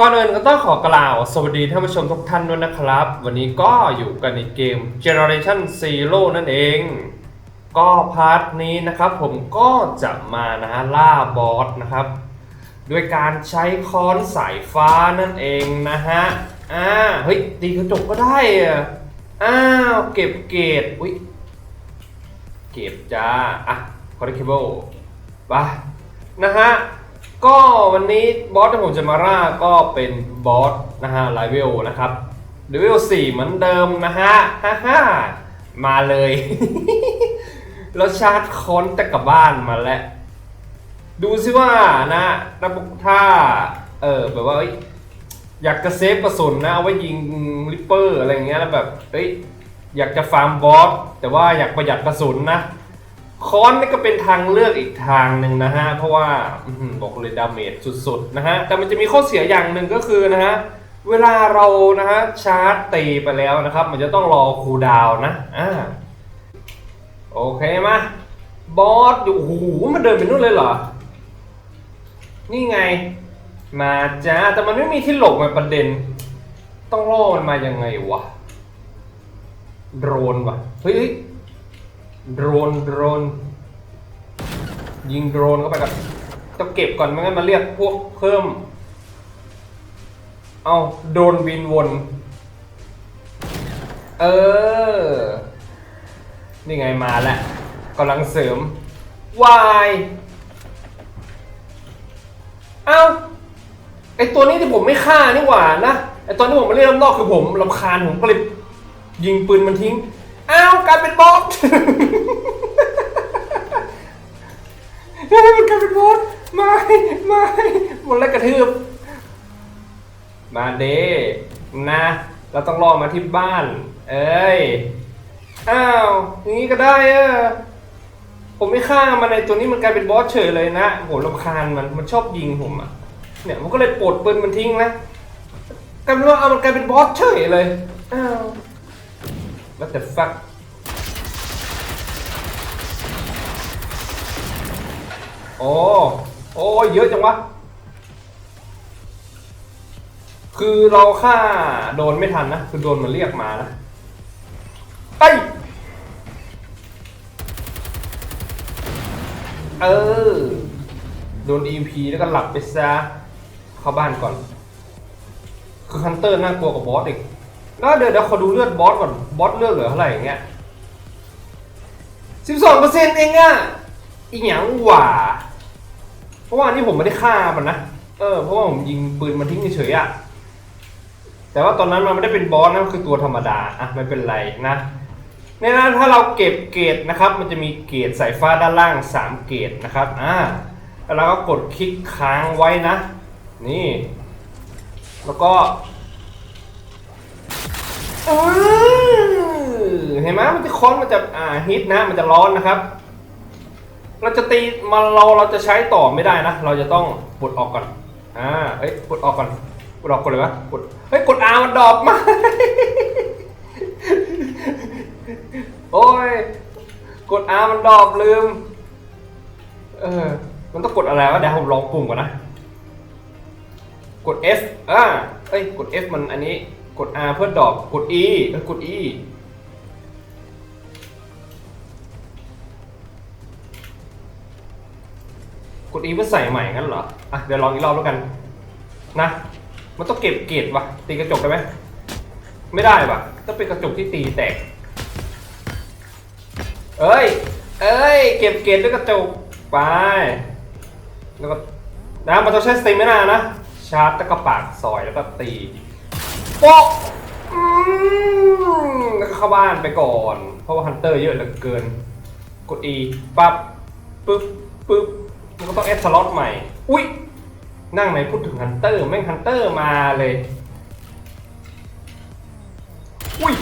ก่อนอื่นก็ต้องขอกล่าว สวัสดีท่านผู้ชมทุกท่านด้วยนะครับ วันนี้ก็อยู่กันในเกม Generation Zero นั่นเอง ก็พาร์ทนี้นะครับผมก็จะมานะฮะล่าบอสนะครับ ด้วยการใช้ค้อนสายฟ้านั่นเองนะฮะอ่าเฮ้ยตีกระจกก็ได้อะอ้าวเก็บเกรดอุ้ยเก็บจ้าอะคอร์เคเบิลไปนะฮะ ก็วันนี้บอสที่ผมจะมาล่าก็เป็นบอสนะฮะไลเวลนะครับเลเวล4เหมือนเดิมนะฮะฮ่าฮ่ามาเลย แล้วชาร์จค้อนแต่กลับบ้านมาแล้ว ดูสิว่านะระบบถ้าเออแบบว่าเอ้ยอยากจะเซฟกระสุนนะเอาไว้ยิงริปเปอร์อะไรเงี้ยแล้วแบบเอ้ยอยากจะฟาร์มบอสแต่ว่าอยากประหยัดกระสุนนะ ค้อนนี่ก็เป็นทางเลือกอีกทางหนึ่งนะฮะ เพราะว่าบอกเลยดาเมจสุดๆนะฮะ แต่มันจะมีข้อเสียอย่างหนึ่งก็คือนะฮะ เวลาเรานะฮะชาร์จตีไปแล้วนะครับ มันจะต้องรอคูลดาวนะ อ่า โอเคมาบอสอยู่โอ้โหมันเดินไปนู่นเลยเหรอ นี่ไง มาจ้า แต่มันไม่มีที่หลบไงประเด็น ต้องล่อมันมายังไงวะ โดรนวะเฮ้ยเฮ้ย โดรนโดรนยิงโดรนเข้าไปก่อนต้องเก็บก่อนไม่งั้นมาเรียกพวกเพิ่ม เอาโดรนบินวน เออ นี่ไงมาแล้วกำลังเสริมวายเอ้าไอตัวนี้ที่ผมไม่ฆ่านี่หว่านะไอตัวที่ผมมาเล่นรอบนอกคือผมลำคาญผมก็เลยยิงปืนมันทิ้ง อ้าวกลายเป็นบอสมันกลายเป็นบอสไม่ไม่หมดแล้วกระทืบมาเด้นะ เราต้องรอมาที่บ้าน เอ้ย อ้าว อย่างนี้ก็ได้เออผมไม่ฆ่ามันในตัวนี้มันกลายเป็นบอสเฉยเลยนะโหรำคาญมัน มันชอบยิงผมอะ เนี่ยผมก็เลยปลดปืนมันทิ้งนะกลายเป็นว่าเอามันกลายเป็นบอสเฉยเลย อ้าว what the fuck โอ้โอ้เยอะจังวะ คือเราฆ่าโดนไม่ทันนะ คือโดนมันเรียกมานะไปเออ โดน EMP แล้วก็หลับไปซะ เข้าบ้านก่อน คือฮันเตอร์น่ากลัวกว่าบอสอีก แล้วเดี๋ยวเดี๋ยวขอดูเลือดบอสก่อน บอสเลือดเหลือเท่าไหร่อย่างเงี้ยสิบสองเปอร์เซ็นต์เองอะอีหยังหว่า เพราะว่านี่ผมไม่ได้ฆ่ามันนะ เออ เพราะว่าผมยิงปืนมันทิ้งเฉยอะแต่ว่าตอนนั้นมันไม่ได้เป็นบอสนะมันคือตัวธรรมดา อะไม่เป็นไรนะเนี่ยนะถ้าเราเก็บเกรดนะครับ มันจะมีเกรดสายฟ้าด้านล่าง 3 เกรดนะครับ อ่า แล้วเราก็กดคลิกค้างไว้นะ นี่ แล้วก็ อือเห็นไหมมันจะค้อนมันจะอ่าฮิตนะ มันจะร้อนนะครับ เราจะตีมาเราเราจะใช้ต่อไม่ได้นะ เราจะต้องปลดออกก่อน อ่าเอ้ยปลดออกก่อนปลดออกก่อนเลยวะกดเฮ้ยกด R มันดรอปมา โอ้ย กด R มันดรอปลืม เออ มันต้องกดอะไรวะเดี๋ยวผมลองปุ่มก่อนนะ กด F อ่าเอ้ย กด F มันอันนี้ กด R เพื่อดรอปกด E เอ้ยกด E กด E เพื่อใส่ใหม่งั้นเหรอ อะ เดี๋ยวลองอีกรอบแล้วกัน นะ มันต้องเก็บเกรดวะตีกระจกได้ไหม ไม่ได้วะต้องเป็นกระจกที่ตีแตก เอ้ย เอ้ย เก็บเกรดด้วยกระจก ไป แล้วก็นะมันต้องใช้สเตมินานะ ชาร์จตะกะปากซอยแล้วก็ตี โป๊ะอืมแล้วก็เข้าบ้านไปก่อน เพราะว่าฮันเตอร์เยอะเหลือเกิน กด E ปั๊บปึ๊บปึ๊บมันก็ต้องแอดสล็อตใหม่ อุ้ยนั่งไหนพูดถึงฮันเตอร์แม่งฮันเตอร์มาเลย อุ้ย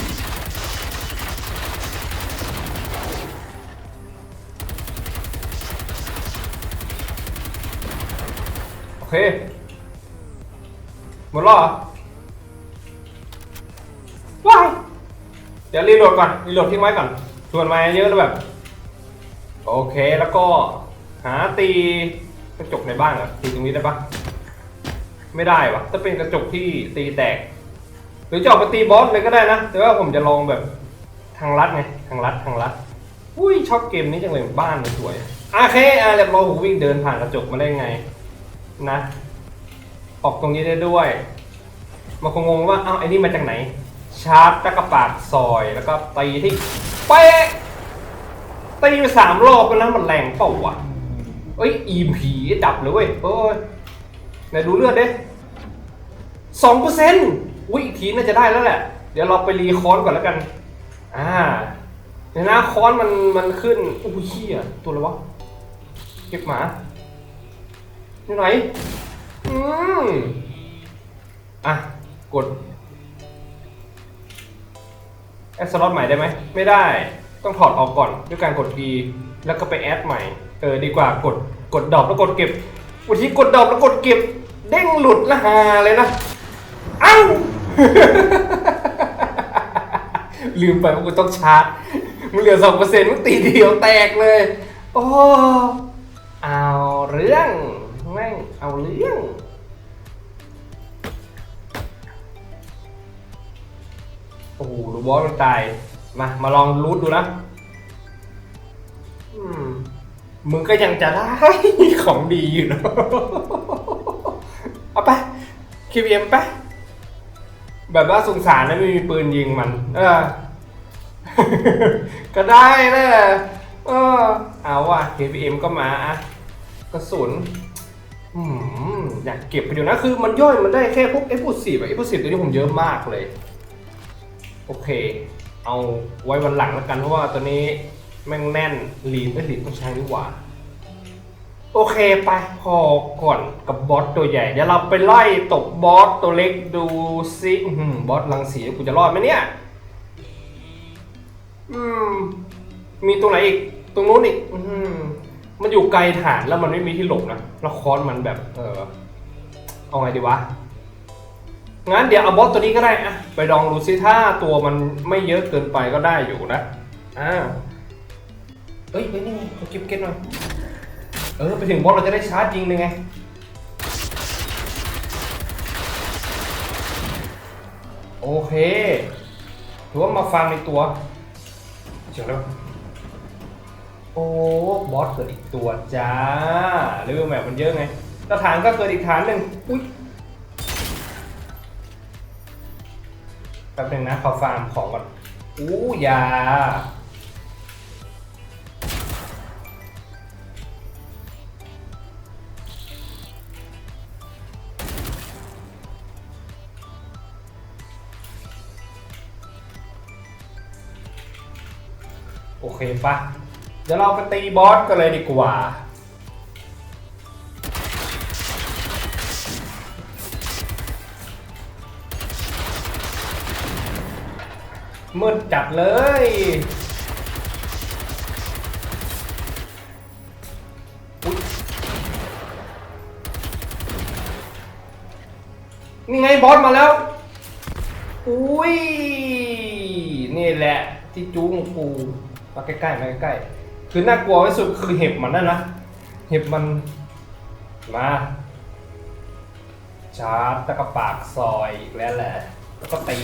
โอเคหมดแล้ว ว้ายเดี๋ยวรีโหลดก่อนรีโหลดทิ้งไว้ก่อนส่วนมาเยอะแล้วแบบ โอเคแล้วก็หาตีกระจกในบ้านเหรอตีตรงนี้ได้ปะไม่ได้วะถ้าเป็นกระจกที่ตีแตก หรือจะออกไปตีบอสเลยก็ได้นะ แต่ว่าผมจะลองแบบทางลัดไงทางลัดทางลัดอุ้ยชอบเกมนี้จังเลยบ้านมันสวยโอเคอะเรียบร้อยผมวิ่งเดินผ่านกระจกมาได้ไง นะ ออกตรงนี้ได้ด้วยมาคงงงว่าเอ้าไอ้นี่มาจากไหน ชาร์จตะกระปากซอยแล้วก็ตีที่เป๊ะตีไปสามรอบแล้วนะมันแรงเปล่าวะเอ้ยอีผีดับเลยเว้ยเอ้ยไหนดูเลือดเดิสองเปอร์เซ็นต์อุ้ยอีกทีน่าจะได้แล้วแหละ เดี๋ยวเราไปรีคอนก่อนแล้วกัน อ่าเดี๋ยวนะคอนมันมันขึ้นอุ้ยเหี้ยตัวอะไรวะเก็บหมาอยู่ไหน อืมอะ กด แอดสล็อตใหม่ได้ไหมไม่ได้ต้องถอดออกก่อนด้วยการกด E แล้วก็ไปแอดใหม่เออดีกว่ากดกดดรอปแล้วกดเก็บวันที่กดดรอปแล้วกดเก็บ เด้งหลุดละฮาเลยนะเอ้าลืมไปว่ากูต้องชาร์จมึงเหลือสองเปอร์เซ็นต์มึงตีเดียวแตกเลย โอ้เอาเรื่องแม่งเอาเรื่อง โอ้โหดูบอสมันตาย มา มาลองรูทดูนะมึงก็ยังจะได้ของดีอยู่นะเอาไป KBM ไป แบบว่าสงสารนะไม่มีปืนยิงมัน เออ ก็ได้นะเออ เอาว่ะ KPM ก็มาอะกระสุนอยากเก็บไปเดี๋ยวนะ คือมันย่อยมันได้แค่พวก F 1 0อะ F 1 0ตัวนี้ผมเยอะมากเลย โอเค เอาไว้วันหลังแล้วกันเพราะว่าตัวนี้แม่งแน่นลีนไม่ลีนต้องใช้ดีกว่า โอเคไปพอก่อนกับบอสตัวใหญ่ เดี๋ยวเราไปไล่ตบบอสตัวเล็กดูซิบอสลังสีกูจะรอดไหมเนี่ย อืม มีตรงไหนอีก ตรงนู้นอีก อืมมันอยู่ไกลฐานแล้วมันไม่มีที่หลบนะแล้วคอนมันแบบ เออเอาไงดีวะ งั้นเดี๋ยวเอาบอสตัวนี้ก็ได้อะไปลองดูซิถ้าตัวมันไม่เยอะเกินไปก็ได้อยู่นะอ่าเฮ้ยไปนี่ไงขอเก็บเก็ตหน่อยเออไปถึงบอสเราจะได้ชาร์จยิงเลยไงโอเคถือว่ามาฟังในตัวเจ๋งแล้วโอ้บอสเกิดอีกตัวจ้าเลเวแมปมันเยอะไงกระฐานก็เกิดอีกฐานหนึ่งอุ้ย แป๊บหนึงนะขอฟาร์มของก่อนอู้ยาโอเคปะเดี๋ยวเราไปตีบอสกันเลยดีกว่า มืดจัดเลย นี่ไงบอสมาแล้ว อุ้ย นี่แหละที่จูงกูมาใกล้ๆมาใกล้ๆ คือน่ากลัวที่สุดคือเห็บมันนั่นนะ เห็บมัน มา ชาร์จตะกระปากซอยอีกแล้วแหละ แล้วก็ตี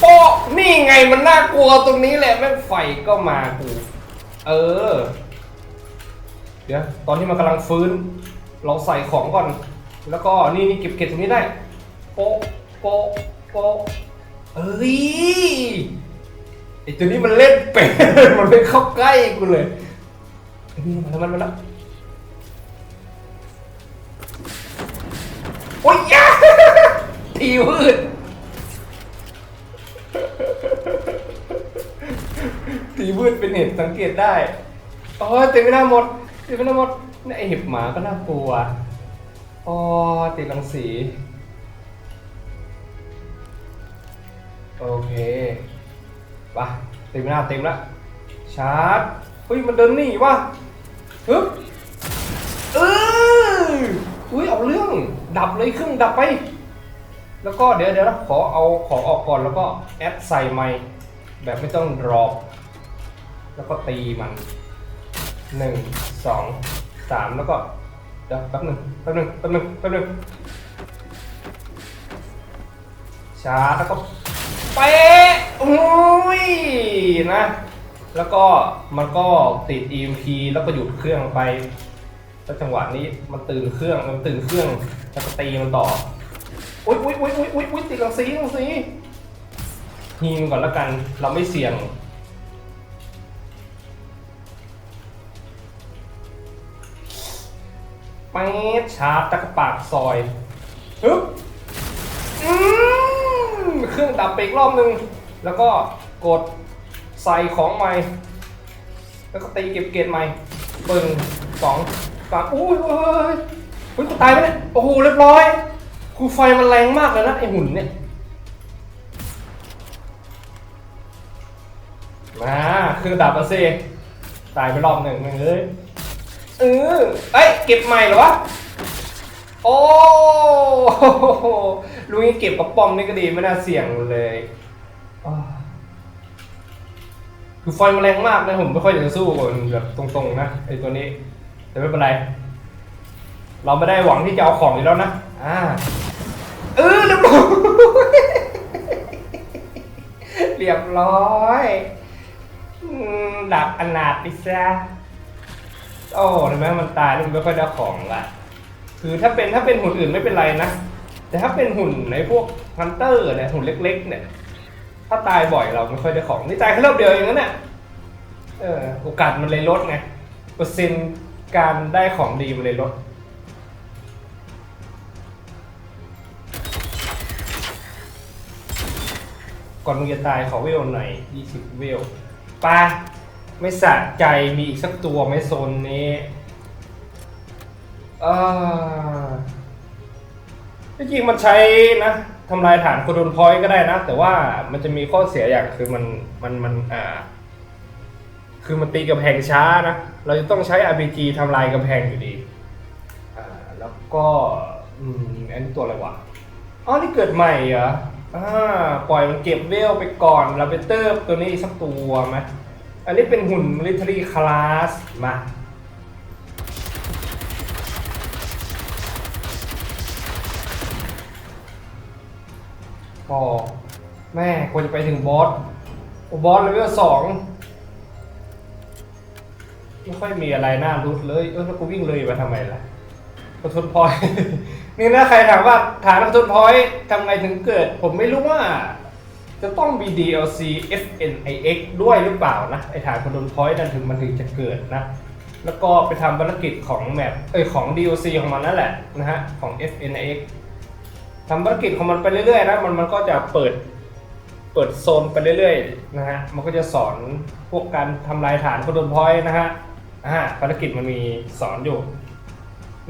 โป๊ะนี่ไงมันน่ากลัวตรงนี้แหละแม่งไฟก็มากูเออ เดี๋ยวตอนที่มันกำลังฟื้น เราใส่ของก่อน แล้วก็นี่นี่เก็บเก็บตรงนี้ได้ โป๊ะโป๊ะโป๊ะเอ้ยไอตัวนี้มันเล่นเป็นมันไม่เข้าใกล้กูเลยนี่มาแล้วมันมาแล้วโอ้ยยาทีวืด ทีวืดเป็นเห็บสังเกตได้อ๋อเต็มไม่ได้หมดเต็มไม่ได้หมดนี่ไอเห็บหมาก็น่ากลัวอ๋อติดรังสี โอเคไปเต็มหน้าเต็มแล้วชาร์จเฮ้ยมันเดินหนีวะฮึบเอออุ้ยเอาเรื่อง ดับเลยเครื่องดับไป แล้วก็เดี๋ยวเดี๋ยวขอเอาของออกก่อนแล้วก็แอดใส่ไมค์แบบไม่ต้องรอแล้วก็ตีมันหนึ่งสองสามแล้วก็เดี๋ยวแป๊บหนึ่งแป๊บหนึ่งแป๊บหนึ่งแป๊บหนึ่งชาร์จแล้วก็เป๊ะโอ้ยนะ แล้วก็มันก็ติด EMP แล้วก็หยุดเครื่องไปแล้วจังหวะนี้มันตื่นเครื่องมันตื่นเครื่องแล้วก็ตีมันต่อ อุ้ยอุ้ยอุ้ยอุ้ยอุ้ยอุ้ยติดกังสีกังสียิงก่อนแล้วกัน เราไม่เสี่ยงไปดชาร์จตะกปากซอยฮึบอืมเครื่องดับไปอีกรอบนึง แล้วก็กดใส่ของใหม่ แล้วก็ตีเก็บเกรดใหม่ปึ่งสองสามอุ้ยเฮ้ยเฮ้ยกูตายไปเนี่ยโอ้โห เรียบร้อย คูไฟมันแรงมากเลยนะไอหุ่นเนี่ย มาคือดับมาสิตายไปรอบหนึ่งแม่งเอ้ยเออเอ้ยเก็บใหม่เหรอวะ โอ้โหลุงนี้เก็บกับป้อมนี่ก็ดีไม่น่าเสี่ยงเลยคือไฟมันแรงมากนะผมไม่ค่อยอยากจะสู้กับมันแบบตรงๆนะไอตัวนี้ แต่ไม่เป็นไร เราไม่ได้หวังที่จะเอาของอยู่แล้วนะ อ่าเออเรียบร้อยเรียบร้อยดับอนาถไปซะโอ้เห็นไหมมันตายแล้วมันไม่ค่อยได้ของละคือถ้าเป็นถ้าเป็นหุ่นอื่นไม่เป็นไรนะ แต่ถ้าเป็นหุ่นในพวกฮันเตอร์เนี่ยหุ่นเล็ก ๆ เนี่ย ถ้าตายบ่อยเราไม่ค่อยได้ของนี่ตายแค่รอบเดียวเองนะเนี่ยโอกาสมันเลยลดไงเปอร์เซ็นต์การได้ของดีมันเลยลด ก่อนมึงจะตายขอเวลหน่อย20เวลป้าไม่สะใจมีอีกสักตัวไหมโซนนี้เออที่จริงมันใช้นะทำลายฐานโคโดนพอยก็ได้นะ แต่ว่ามันจะมีข้อเสียอย่างคือมันมันมันอ่า คือมันตีกำแพงช้านะ เราจะต้องใช้ RPG ทำลายกำแพงอยู่ดี อ่า แล้วก็ อืมอันนี้ตัวอะไรวะ อ๋อ นี่เกิดใหม่เหรอ อ่าปล่อยมันเก็บเวลไปก่อนเราไปเติมตัวนี้สักตัวไหมอันนี้เป็นหุ่น military class มาพอแม่ควรจะไปถึงบอสอ้บอสเลเวลสองไม่ค่อยมีอะไรน่ารุดเลย เออแล้วกูวิ่งเลยมาทำไมล่ะกระทุนพอย นี่นะใครถามว่าฐานกระทุนพอยทำไงถึงเกิด ผมไม่รู้ว่า จะต้องมี DLC FNIX ด้วยหรือเปล่านะไอฐานกระทุนพอยนั่นถึงมันถึงจะเกิดนะแล้วก็ไปทำภารกิจของแมปเอ้ยของ DLC ของมันนั่นแหละนะฮะของ FNIX ทำภารกิจของมันไปเรื่อยๆนะมันมันก็จะเปิดเปิดโซนไปเรื่อยๆนะฮะมันก็จะสอนพวกการทำลายฐานโคโดนพอยนะฮะอ่าภารกิจมันมีสอนอยู่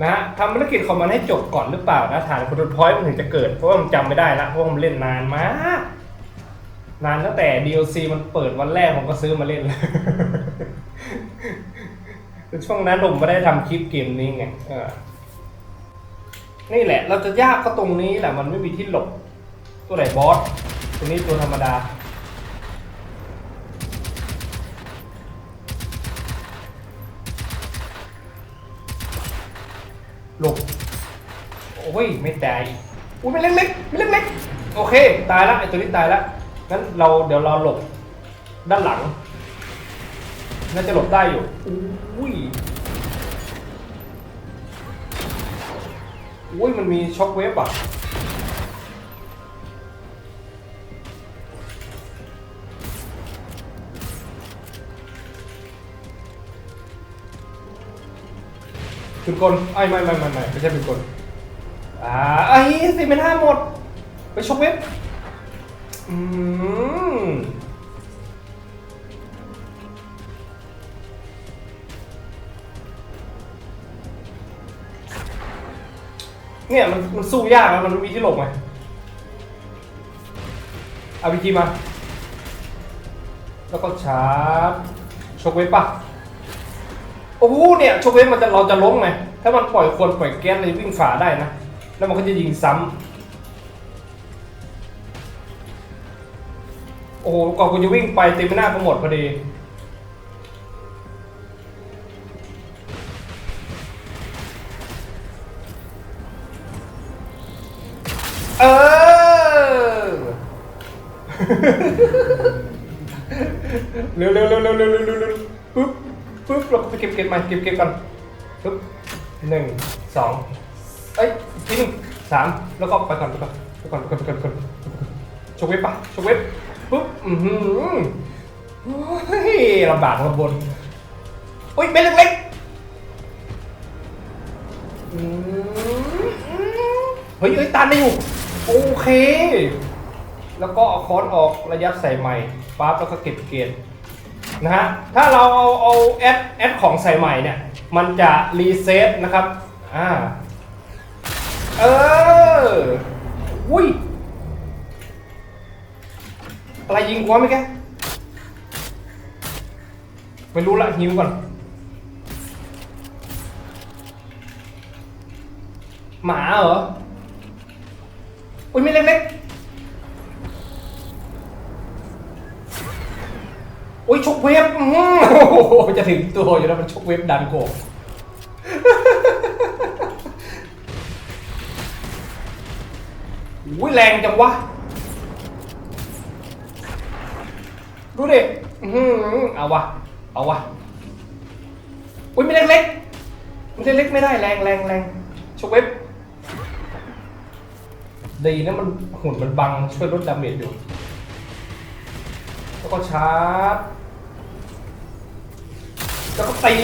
นะฮะทำภารกิจของมันให้จบก่อนหรือเปล่านะฐานคโดนพอยต์มันถึงจะเกิดเพราะว่ามันจำไม่ได้ละเพราะว่ามันเล่นนานมากนานตั้งแต่ DLC มันเปิดวันแรกผมก็ซื้อมาเล่นเลยช่วงนั้นผมไม่ได้ทำคลิปเกมนี้ไงนี่แหละ เราจะยากก็ตรงนี้แหละ มันไม่มีที่หลบ ตัวไหนบอส ตัวนี้ตัวธรรมดา หลบโอ้ยไม่ตายอุ้ยไม่เล็กๆไม่เล็กๆโอเค ตายแล้วไอตัวนี้ตายแล้วงั้นเราเดี๋ยวเราหลบด้านหลังน่าจะหลบได้อยู่อุ้ยอุ้ยมันมีช็อคเวฟอะ เป็นกลไอ้ไม่ไม่ไม่ไม่ไม่ใช่เป็นกลอ่าไอ้สิเป็นห้าหมด ไปช็อคเวฟอืมเนี่ยมันมันสู้ยากนะมันมีที่หลบไงเอาวิธีมา แล้วก็ชาร์จช็อคเวฟป่ะ โอ้โหเนี่ยช็อคเวฟมันจะเราจะล้มไงถ้ามันปล่อยคนปล่อยแก๊สเลยวิ่งฝ่าได้นะ แล้วมันก็จะยิงซ้ำโอ้โหก่อนคุณจะวิ่งไปเต็มหน้าก็หมดพอดี บเก็บเก็บมาเก็บเก็บกันปึ๊บหนึ่งสองเอ้ยกทีหนึ่งสามแล้วก็ไปก่อนไปก่อนไปก่อนไปก่อนไปก่อนไปก่อนชกเว็บปะชกเว็บปึ๊บอือหือโอ้ยลำบากลำบนอุ้ยเม็ดเล็กๆอืมอืมเฮ้ยเฮ้ยตันได้อยู่โอเค แล้วก็เอาคอนออกระยะใส่ใหม่ปั๊บแล้วก็เก็บเกณฑ์ นะฮะถ้าเราเอาเอาแอดแอดของใส่ใหม่เนี่ย มันจะรีเซ็ตนะครับอ่าเอออุ้ยอะไรยิงกวะไหมแกไม่รู้ละหิวก่อน หมาเหรอ อุ้ยไม่เล็กๆ อ้ยชกเวฟอื้อหือโอ้โหจะถึงตัวอยู่แล้วมันชกเวฟดันโกบอุ้ยแรงจังวะ ดูดิอื้อหือเอาวะ เอาวะ อุ้ยไม่เล็กๆมันเล็กๆไม่ได้แรงแรงแรงชกเวฟดีนะมันหุ่นมันบังช่วยลดดาเมจอยู่ ก็ชาร์จแล้วก็ตี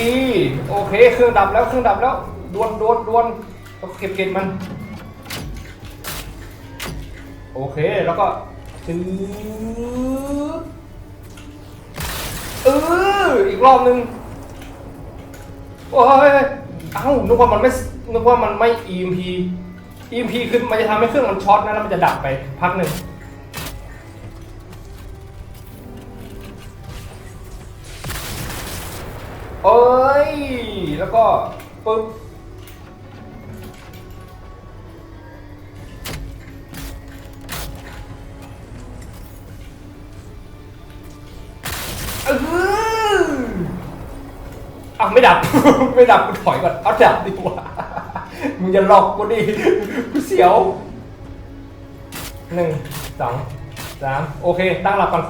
โอเคเครื่องดับแล้วเครื่องดับแล้วดวนดวนดวนแล้วก็เก็บเก็บมัน โอเคแล้วก็ซื้อเอออีกรอบนึงโอ้ยเอ้านึกว่ามันไม่นึกว่ามันไม่ EMP EMP คือมันจะทำให้เครื่องมันช็อตนะแล้วมันจะดับไปพักหนึ่ง เอ้ย แล้วก็ปึ๊บเอออะไม่ดับ ไม่ดับกูถอยก่อน เอาดับดีกว่า มึงอย่าหลอกกูดิกูเสียวหนึ่งสองสามโอเค ตั้งหลักก่อน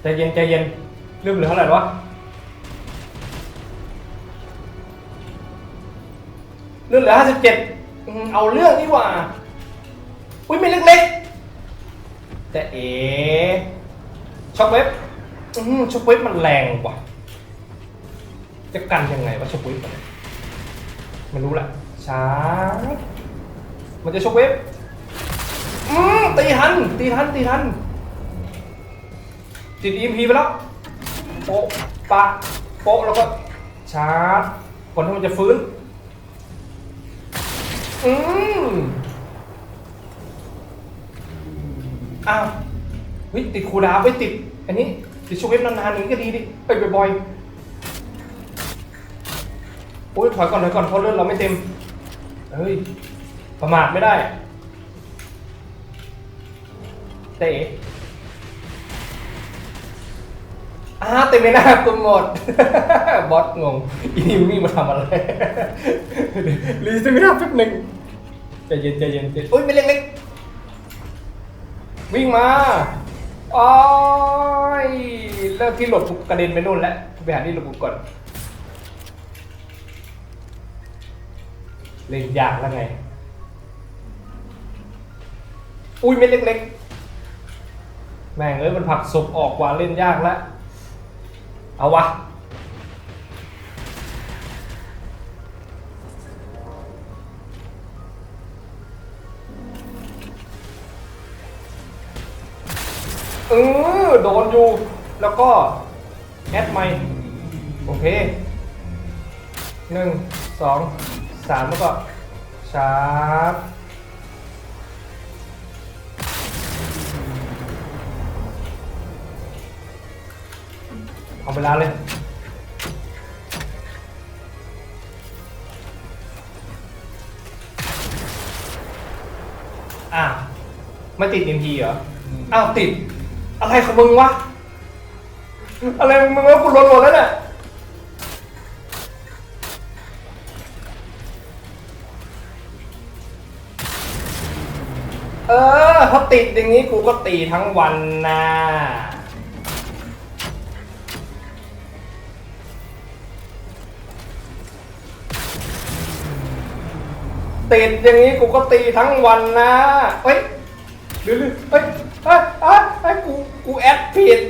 ใจเย็นใจเย็น เรื่องเหลือเท่าไหร่วะเรื่องเหลือห้าสิบเจ็ดเอาเรื่องนี่หว่า อุ้ยไม่เล็กๆ แต่เอ๋ช็อกเว็บอื้อหือช็อกเว็บมันแรงกว่ะจะกันยังไงวะช็อกเว็บมันรู้แหละช้า มันจะช็อกเว็บอืมตีทัน ตีทัน ตีทันติด EMP ไปแล้ว โป๊ะปะโป๊ะแล้วก็ชาร์จก่อนที่มันจะฟื้น อืมอ้าววิติดคูดาวไว้ยติด อันนี้ ติดช่วงเว็บนานๆอย่างนี้ก็ดีดิไปบ่อยๆโอ้ยถอยก่อนถอยก่อนเพราะเลือดเราไม่เต็ม เฮ้ย ประมาทไม่ได้เตะ อ้าเต็มไปหน้ากูหมด บอสงงอีนิวนี่มาทำอะไรรีสเต็มไปหน้าแป๊บหนึ่งใจเย็นใจเย็นใจเย็นอุ้ยไม่เล็กๆวิ่งมาโอ้ยเลิกที่หลบกกระเด็นไปนู่นแล้วไปหาที่หลบก่อนเล่นยากแล้วไง อุ้ยไม่เล็กๆ แม่งเอ้ยมันผลักศพออกกว่าเล่นยากแล้ว เอาวะ เออ โดนอยู่ แล้วก็ แอดใหม่ โอเคหนึ่งสองสามแล้วก็ชาร์จ เอาเวลาเลย อะไม่ติด MP เหรอ อ้าวติด อะไรของมึงวะ อะไรของมึงวะกูหล่นหมดแล้วเนี่ยเอออเขาติดอย่างนี้กูก็ตีทั้งวันนะ ติดอย่างนี้กูก็ตีทั้งวันนะเฮ้ยหรือๆเฮ้ยเฮ้ยเฮ้ยเฮ้ยกูกูแอดผิด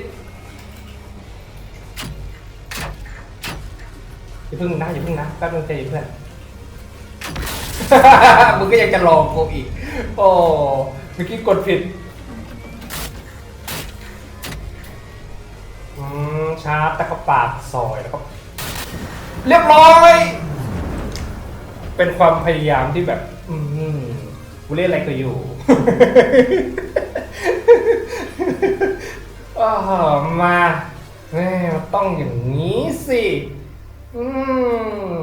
อย่าพึ่งนะอย่าพึ่งนะแป๊บนึงใจเย็นเพื่อนมึงก็ยังจะรอกูอีก โอ้เมื่อกี้กดผิดอืมชาร์จตะกปาดซอยแล้วก็เรียบร้อย เป็นความพยายามที่แบบ อืมกูเล่นอะไรก็อยู่ อ้าวมาแม่มันต้องอย่างนี้สิ อื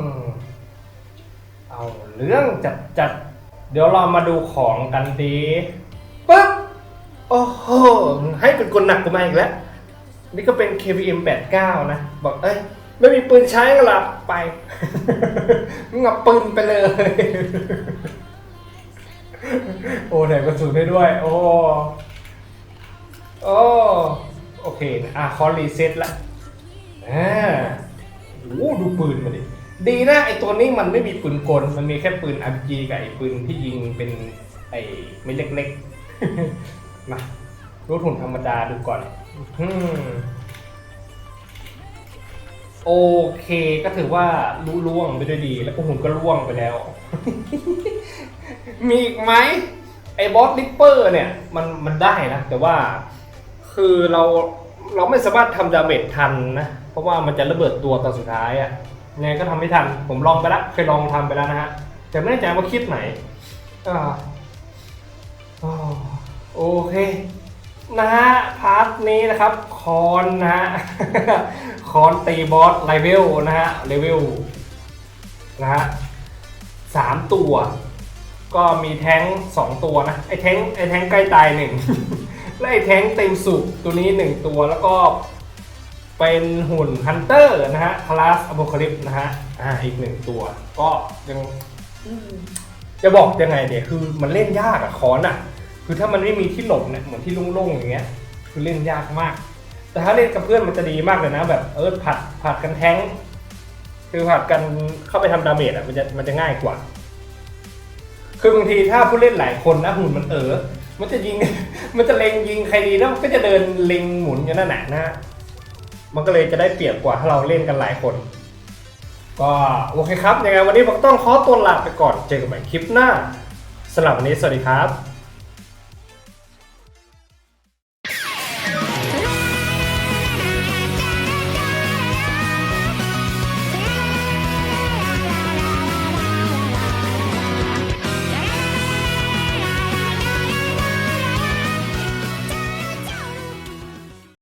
ม เอาเรื่องจัดจัดๆเดี๋ยวเรามาดูของกันดีปึ๊บ โอ้โห ให้เป็นคนหนักกูมาอีกแล้ว นี่ก็เป็น KVM 89 นะ บอกเอ้ย ไม่มีปืนใช้ก็หลับไป มึงเอาปืนไปเลย โอ้ไหนกระสุนให้ด้วย โอ้ โอ้ โอเคนะอะคอรีเซ็ตละอ่าโอ้ดูปืนมาดิ ดีนะไอตัวนี้มันไม่มีปืนกล มันมีแค่ปืน RPG กับไอปืนที่ยิงเป็นไอไม่เล็กๆ มารูดหุ่นธรรมดาดูก่อนอืม โอเคก็ถือว่ารู้ล่วงไปด้วยดี แล้วก็หุ่นก็ล่วงไปแล้ว มีอีกไหมไอ้บอสลิปเปอร์เนี่ยมันมันได้นะ แต่ว่าคือเราเราไม่สามารถทำดาเมจทันนะ เพราะว่ามันจะระเบิดตัวตอนสุดท้ายอะ่ะยังไงก็ทำไม่ทัน ผมลองไปแล้วเคยลองทำไปแล้วนะฮะ แต่ไม่แน่ใจว่าคลิปไหนอ่าโอเค นะฮะพาร์ทนี้นะครับคอนนะฮะคอนตีบอสเลเวลนะฮะเลเวลนะฮะสามตัว ก็มีแท้งสองตัวนะ ไอแท้งไอแท้งใกล้ตายหนึ่งและไอแท้งเต็มสุกตัวนี้หนึ่งตัวแล้วก็เป็นหุ่นฮันเตอร์นะฮะคลาสอ p พ c ลิปนะฮะอ่าอีกหนึ่งตัว ก็ยังอืมจะบอกยังไงเดี๋ยวคือมันเล่นยากอะคอนอะ คือถ้ามันไม่มีที่หลบเนี่ยเหมือนที่โล่งๆอย่างเงี้ย คือเล่นยากมาก แต่ถ้าเล่นกับเพื่อนมันจะดีมากเลยนะ แบบเออผัดผัดกันแท้งคือผัดกันเข้าไปทำดาเมจอะมันจะมันจะง่ายกว่า คือบางทีถ้าผู้เล่นหลายคนนะหุ่นมันเออมันจะยิง มันจะเล็งยิงใครดีแล้วมันก็จะเดินเล็งหมุนอยู่นั่นแหละนะมันก็เลยจะได้เปรียบกว่าถ้าเราเล่นกันหลายคน ก็โอเคครับยังไงวันนี้ผมต้องขอตัวลาไปก่อนเจอกันใหม่คลิปหน้าสำหรับวันนี้สวัสดีครับ